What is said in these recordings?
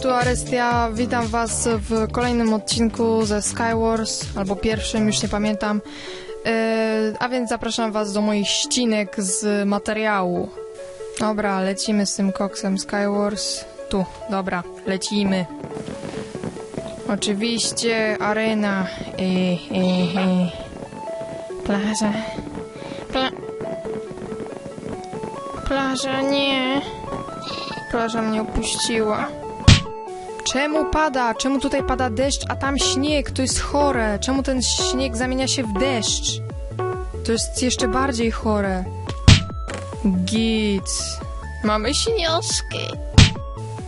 tu Arestia, witam was w kolejnym odcinku ze Skywars, albo pierwszym, już nie pamiętam. Yy, a więc zapraszam was do moich ścinek z materiału. Dobra, lecimy z tym koksem Skywars. Tu, dobra, lecimy. Oczywiście arena. E, e, e. Plaża. Pla... Plaża, nie. Plaża mnie opuściła. Czemu pada? Czemu tutaj pada deszcz, a tam śnieg? To jest chore. Czemu ten śnieg zamienia się w deszcz? To jest jeszcze bardziej chore. Git. Mamy śnieżki.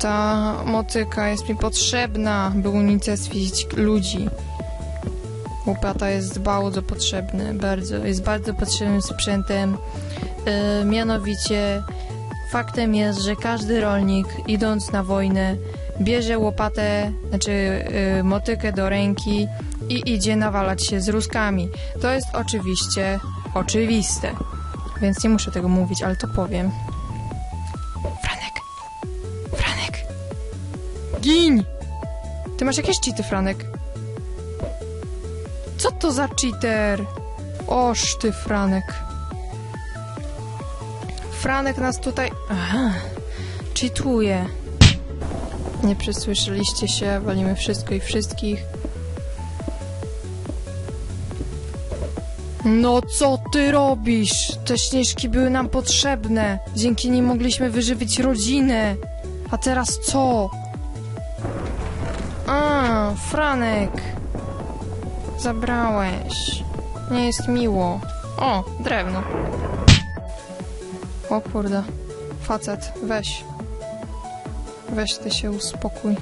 Ta motyka jest mi potrzebna, by unicestwić ludzi. Łopata jest bardzo potrzebny, bardzo, jest bardzo potrzebnym sprzętem. Yy, mianowicie faktem jest, że każdy rolnik idąc na wojnę bierze łopatę, znaczy yy, motykę do ręki i idzie nawalać się z Ruskami. To jest oczywiście oczywiste, więc nie muszę tego mówić, ale to powiem. Franek! Franek! Gin! Ty masz jakieś cheaty, Franek? Co to za cheater? Oż ty, Franek. Franek nas tutaj... Aha, cheatuje. Nie przesłyszeliście się, walimy wszystko i wszystkich. No co ty robisz? Te śnieżki były nam potrzebne. Dzięki nim mogliśmy wyżywić rodzinę. A teraz co? A, Franek. Zabrałeś. Nie jest miło. O, drewno. O kurde. Facet, weź. Weź ty się uspokój.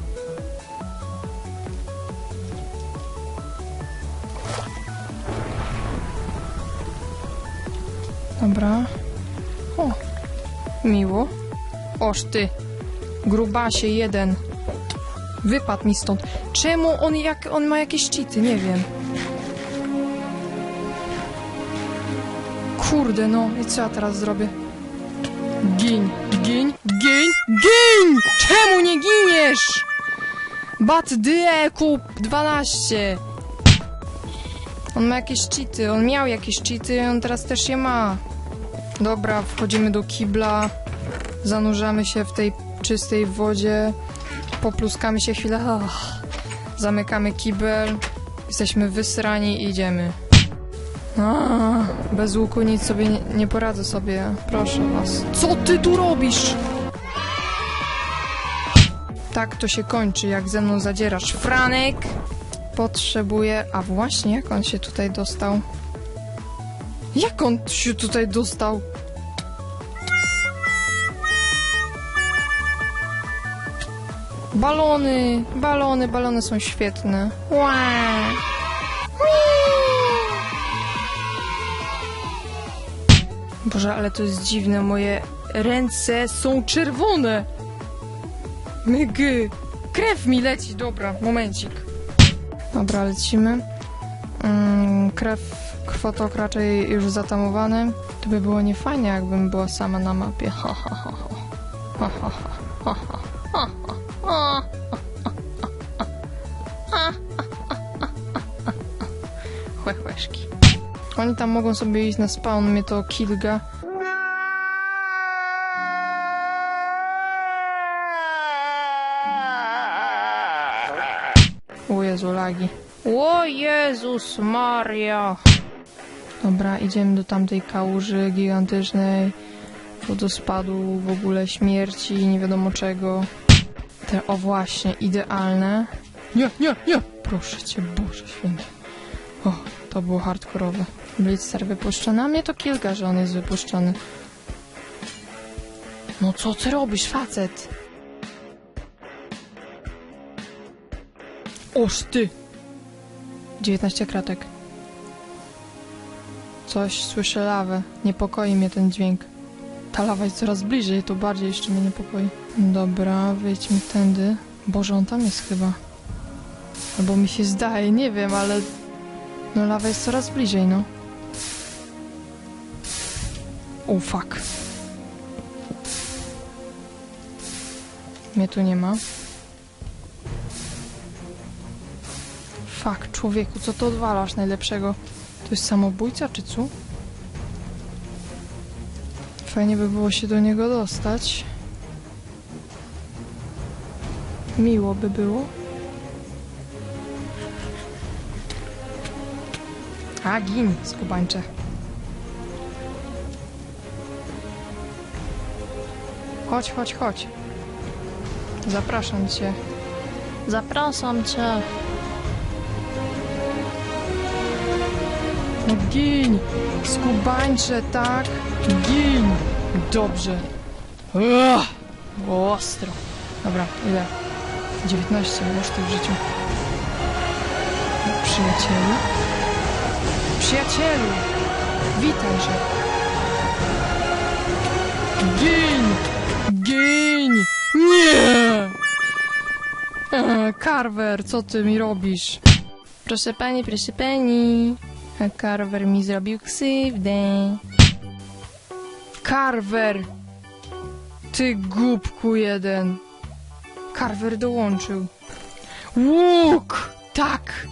Dobra. O, miło. Oż ty, grubasie jeden. Wypadł mi stąd. Czemu on jak on ma jakieś cheaty? Nie wiem. Kurde, no i co ja teraz zrobię? Gin, gin, gin, gin! Czemu nie giniesz? Bat die kup 12. On ma jakieś cheaty, on miał jakieś cheaty, on teraz też je ma. Dobra, wchodzimy do kibla, zanurzamy się w tej czystej wodzie, popluskamy się chwilę, ach, zamykamy kibel, jesteśmy wysrani i idziemy. A, bez łuku nic sobie nie, nie poradzę sobie, proszę was. Co ty tu robisz? Tak to się kończy, jak ze mną zadzierasz. Franek! Potrzebuję... A właśnie, jak on się tutaj dostał? Jak on się tutaj dostał? Balony, balony, balony są świetne. Ła! Boże, ale to jest dziwne, moje ręce są czerwone. Mygy. Krew mi leci, dobra, momencik. Dobra, lecimy. Mm, krew, krwotok raczej już zatamowany. To by było niefajnie, jakbym była sama na mapie. Ha, ha, ha, ha. Ha, ha, ha. Ha, ha, ha, ha. Chłe, Oni tam mogą sobie iść na spawn, mnie to kilga. O Jezu, lagi. O Jezus Maria! Dobra, idziemy do tamtej kałuży gigantycznej wodospadu, w ogóle śmierci, nie wiadomo czego. Te, o właśnie, idealne. Nie, nie, nie! Proszę cię, Boże święty. O, to było hardkorowe. Blitzer wypuszczony, a mnie to kilka, że on jest wypuszczony. No co ty robisz, facet? Oż ty! 19 kratek. Coś, słyszę lawę. Niepokoi mnie ten dźwięk. Ta lawa jest coraz bliżej, to bardziej jeszcze mnie niepokoi. Dobra, wyjdźmy tędy. Boże, on tam jest chyba. Albo mi się zdaje, nie wiem, ale... No lawa jest coraz bliżej, no. Oh fuck. Mnie tu nie ma. Fuck, człowieku, co to odwalasz najlepszego? To jest samobójca, czy co? Fajnie by było się do niego dostać. Miło by było. A, gin, skubańcze. Chodź, chodź, chodź. Zapraszam cię. Zapraszam cię. No gin! Skubańcze, tak? Gin! Dobrze. Było ostro. Dobra, ile? 19 kosztów w życiu. Przyjacielu? Przyjacielu! Witajże! Gin! Gin! Nie! E, Carver, co ty mi robisz? Proszę pani, proszę pani. A Carver mi zrobił krzywdę. Carver! Ty głupku jeden. Carver dołączył. Łuk! Tak!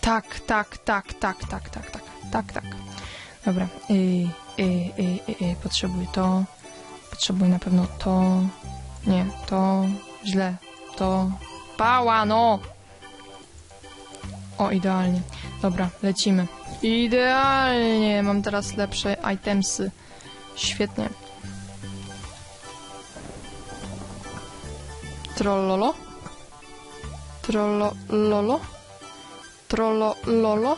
Tak, tak, tak, tak, tak, tak, tak, tak, tak. Dobra. Y, y, y, y, y, potrzebuję to. Potrzebuję na pewno to. Nie, to. Źle. To. Pała, no! O, idealnie. Dobra, lecimy. Idealnie! Mam teraz lepsze itemsy. Świetnie. Trollolo? Trollolo? Trollolo?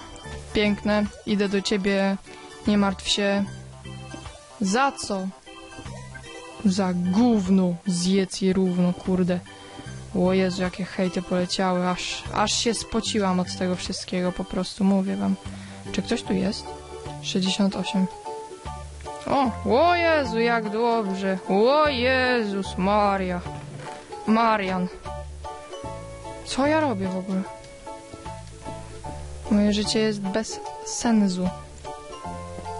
Piękne. Idę do ciebie. Nie martw się. Za co? Za gówno. Zjedz je równo, kurde. O Jezu, jakie hejty poleciały. Aż, aż się spociłam od tego wszystkiego, po prostu mówię wam. Czy ktoś tu jest? 68. O, o Jezu, jak dobrze. O Jezus Maria. Marian. Co ja robię w ogóle? Moje życie jest bez sensu.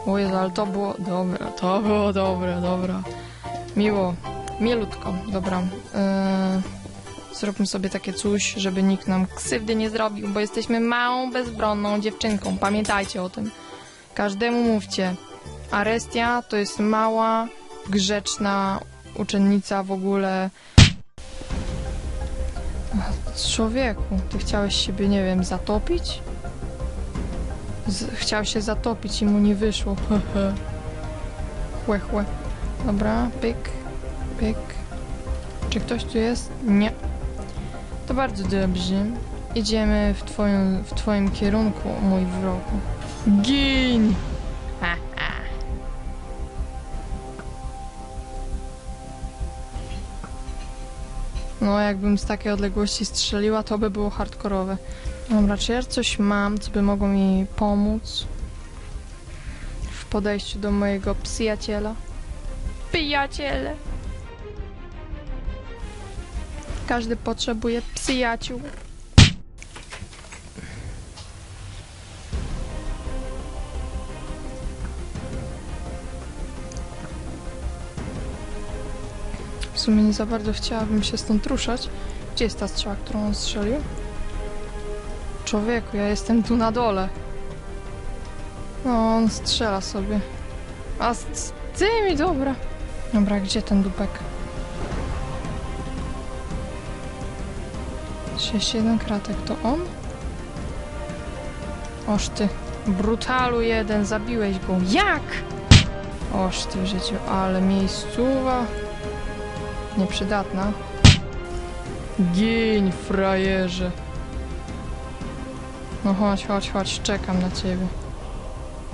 O Jezu, ale to było dobre, to było dobre, dobra. Miło, mielutko, dobra. Eee, zróbmy sobie takie coś, żeby nikt nam krzywdy nie zrobił, bo jesteśmy małą, bezbronną dziewczynką. Pamiętajcie o tym. Każdemu mówcie. Arestia to jest mała, grzeczna uczennica w ogóle. Człowieku, ty chciałeś siebie, nie wiem, zatopić? Chciał się zatopić i mu nie wyszło. Chłe, chłe. Dobra, pyk, pyk. Czy ktoś tu jest? Nie. To bardzo dobrze. Idziemy w, twoją, w twoim kierunku, mój wrogu. Gin! No, jakbym z takiej odległości strzeliła, to by było hardkorowe. Dobra, czy ja coś mam, co by mogło mi pomóc w podejściu do mojego przyjaciela? Przyjaciele! Każdy potrzebuje przyjaciół. W sumie nie za bardzo chciałabym się stąd ruszać. Gdzie jest ta strzała, którą on strzelił? Człowieku, ja jestem tu na dole. No, on strzela sobie. A z, z tymi, dobra. Dobra, gdzie ten dupek? 61 kratek, to on? Oż ty, brutalu jeden, zabiłeś go. Jak? Oż ty w życiu, ale miejscowa. Nieprzydatna. Gień, frajerze. No chodź, chodź, chodź, czekam na ciebie.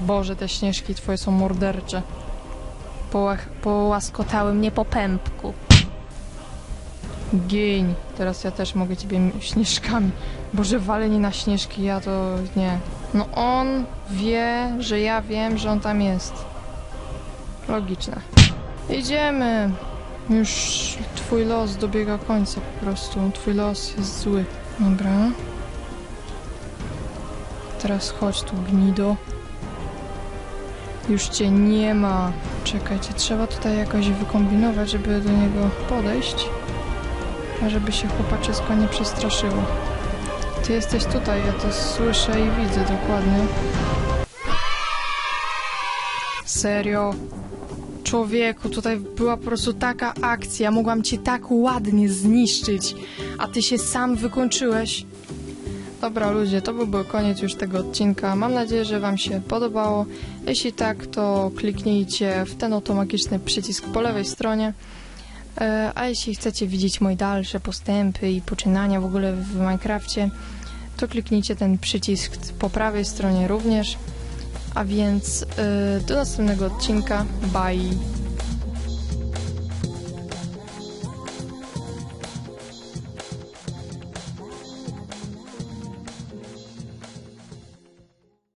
Boże, te śnieżki twoje są mordercze. Połaskotały mnie po pępku. Gień. Teraz ja też mogę ciebie śnieżkami. Boże, walenie na śnieżki, ja to nie. No on wie, że ja wiem, że on tam jest. Logiczne. Idziemy. Już twój los dobiega końca po prostu. Twój los jest zły. Dobra. Teraz chodź tu, gnido. Już cię nie ma. Czekajcie, trzeba tutaj jakoś wykombinować, żeby do niego podejść. A żeby się chłopaczysko nie przestraszyło. ty jesteś tutaj, ja to słyszę i widzę dokładnie. Serio? Człowieku, tutaj była po prostu taka akcja, mogłam cię tak ładnie zniszczyć, a ty się sam wykończyłeś. Dobra ludzie, to byłby koniec już tego odcinka. Mam nadzieję, że wam się podobało. Jeśli tak, to kliknijcie w ten oto magiczny przycisk po lewej stronie. E, A jeśli chcecie widzieć moje dalsze postępy i poczynania w ogóle w Minecrafcie, to kliknijcie ten przycisk po prawej stronie również. A więc e, do następnego odcinka. Bye!